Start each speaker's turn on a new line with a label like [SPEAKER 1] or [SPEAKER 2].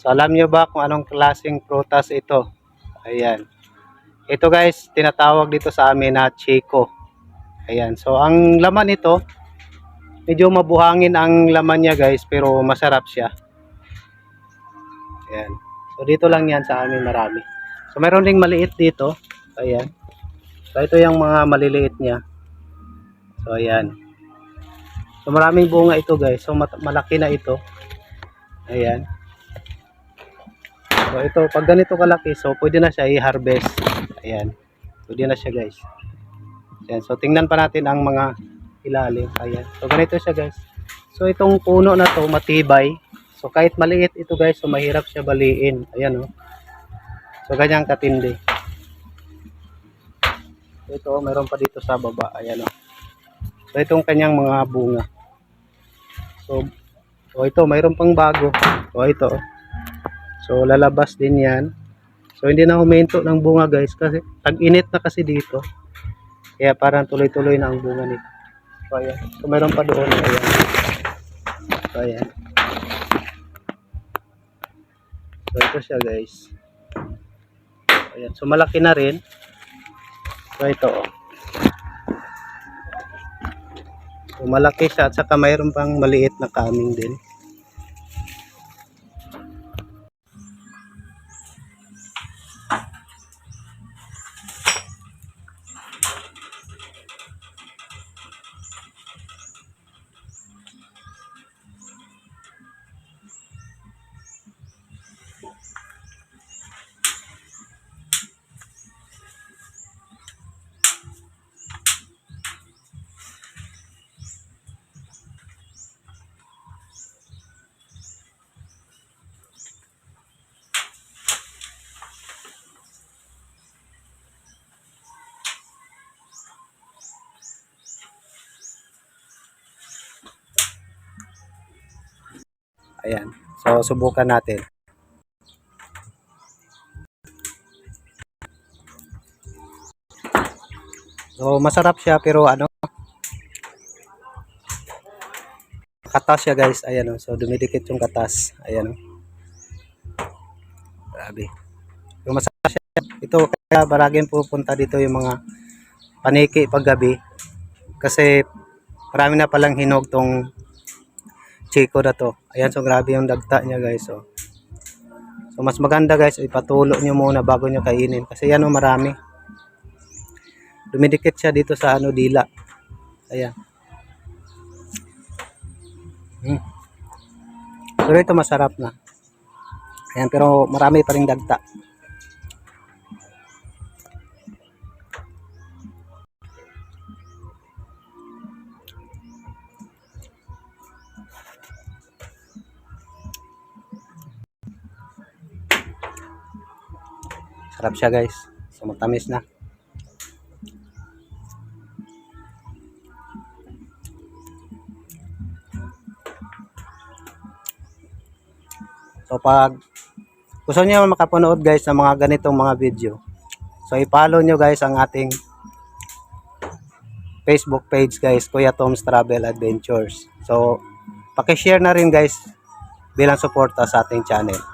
[SPEAKER 1] So alam nyo ba kung anong klaseng prutas ito? Ayan. Ito guys, tinatawag dito sa amin na chico. Ayan. So ang laman nito, medyo mabuhangin ang laman niya guys, pero masarap siya. Ayan. So dito lang yan sa amin marami. So meron ding maliit dito. Ayan. So ito yung mga maliliit niya. So ayan. So maraming bunga ito guys. So malaki na ito. Ayan. So ito, pag ganito kalaki, so pwede na siya i-harvest. Ayan. Pwede na siya guys. Ayan. So tingnan pa natin ang mga ilalim. Ayan. So ganito siya guys. So itong puno na to matibay. So kahit maliit ito guys, so mahirap siya baliin. Ayan oh. So ganyang katindi. Ito, oh, meron pa dito sa baba. Ayan oh. So itong kanyang mga bunga. So, so ito, mayroon pang bago. So ito. oh. So lalabas din yan. So hindi na huminto ng bunga guys kasi tag-init na kasi dito. Kaya parang tuloy-tuloy na ang bunga nito. So ayan. So mayroon pa doon. Ayan. So ayan. So ito siya guys. Ayan. So malaki na rin. So ito oh. So malaki siya at saka mayroon pang maliit na kaming din. Ayan. So, subukan natin. So, masarap siya pero ano, katas siya guys. Ayan o. So, dumidikit yung katas. Ayan o. Grabe. Yung masarap siya. Ito, kaya baragin pupunta dito yung mga paniki paggabi. Kasi marami na palang hinog tong chico na to. Ayan, so grabe yung dagta niya guys. So, so mas maganda guys, ipatulo nyo muna bago nyo kainin. Kasi yan o marami. Dumidikit siya dito sa ano dila. Ayan. Hmm. Pero ito masarap na. Ayan, pero marami pa rin dagta. Sarap siya guys. So matamis na. So pag gusto niyo makapanood guys ng mga ganitong mga video. So i-follow niyo guys ang ating Facebook page guys, Kuya Tom's Travel Adventures. So paki-share na rin guys bilang suporta sa ating channel.